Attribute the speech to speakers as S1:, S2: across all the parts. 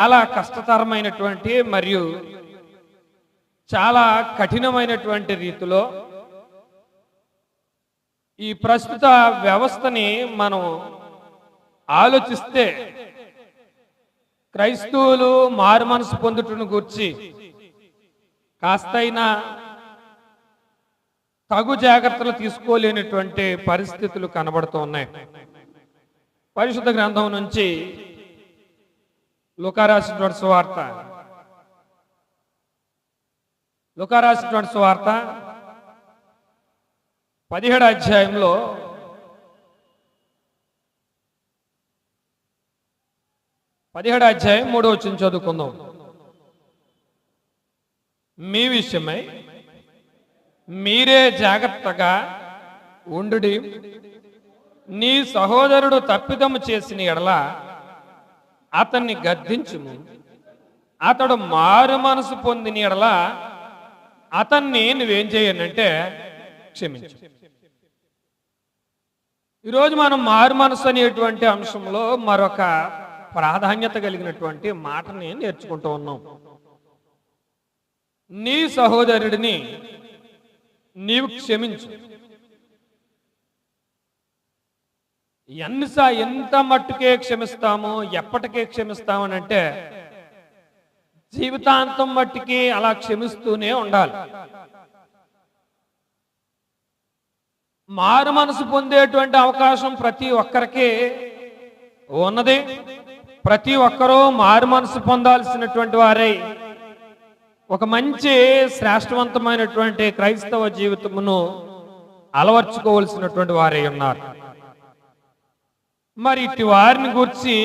S1: చాలా కష్టతరమైనటువంటి మరియు చాలా కఠినమైనటువంటి రీతిలో ఈ ప్రస్తుత వ్యవస్థని మనం ఆలోచిస్తే క్రైస్తవులు మారు మనసు పొందుటను గూర్చి కాస్తైనా తగు జాగ్రత్తలు తీసుకోలేనటువంటి పరిస్థితులు కనబడుతున్నాయి పరిశుద్ధ గ్రంథం నుంచి లుకారాసినటువంటి సువార్త లుకారాసినటువంటి సువార్త పదిహేడు అధ్యాయంలో పదిహేడు అధ్యాయం మూడో వచ్చిన చదువుకుందాం మీ విషయమై మీరే జాగ్రత్తగా ఉండు నీ సహోదరుడు తప్పిదము చేసిన ఎడల అతన్ని గద్దించుము. అతడు మారు మనసు పొందిన ఎడలా అతన్ని నువ్వేం చేయనంటే క్షమించు. ఈరోజు మనం మారు మనసు అనేటువంటి అంశంలో మరొక ప్రాధాన్యత కలిగినటువంటి మాటని నేర్చుకుంటూ ఉన్నాం. నీ సహోదరుడిని నీవు క్షమించు. ఎన్నిసా ఎంత మట్టుకే క్షమిస్తాము ఎప్పటికే క్షమిస్తామనంటే అంటే జీవితాంతం మట్టికి అలా క్షమిస్తూనే ఉండాలి. మారు మనసు పొందేటువంటి అవకాశం ప్రతి ఒక్కరికి ఉన్నది. ప్రతి ఒక్కరూ మారు మనసు పొందాల్సినటువంటి వారై ఒక మంచి శ్రేష్టవంతమైనటువంటి క్రైస్తవ జీవితమును అలవర్చుకోవలసినటువంటి వారై ఉన్నారు. మరి ఇటు వారిని గురించి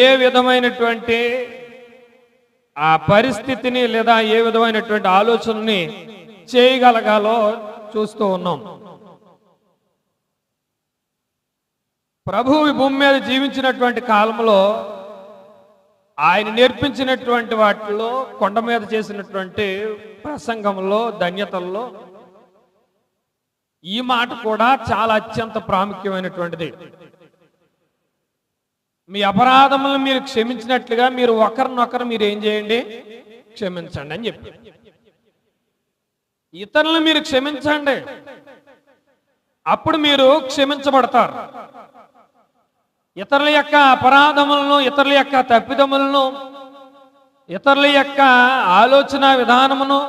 S1: ఏ విధమైనటువంటి ఆ పరిస్థితిని లేదా ఏ విధమైనటువంటి ఆలోచనని చేయగలగాలో చూస్తూ ఉన్నాం. ప్రభువు ఈ భూమి మీద జీవించినటువంటి కాలంలో ఆయన నేర్పించినటువంటి వాటిలో కొండ మీద చేసినటువంటి ప్రసంగంలో ధన్యతల్లో ఈ మాట కూడా చాలా అత్యంత ప్రాముఖ్యమైనటువంటిది. మీ అపరాధములను మీరు క్షమించినట్లుగా మీరు ఒకరినొకరు మీరు ఏం చేయండి? క్షమించండి అని చెప్పి. ఇతరులను మీరు క్షమించండి. అప్పుడు మీరు క్షమించబడతారు. ఇతరుల యొక్క అపరాధములను ఇతరుల యొక్క తప్పిదములను ఇతరుల యొక్క ఆలోచన విధానమును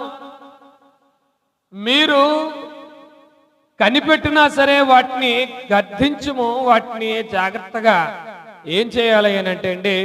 S1: మీరు కనిపెట్టినా సరే వాటిని గర్ధించము వాటిని జాగ్రత్తగా ఏం చేయాలి అని అంటే అండి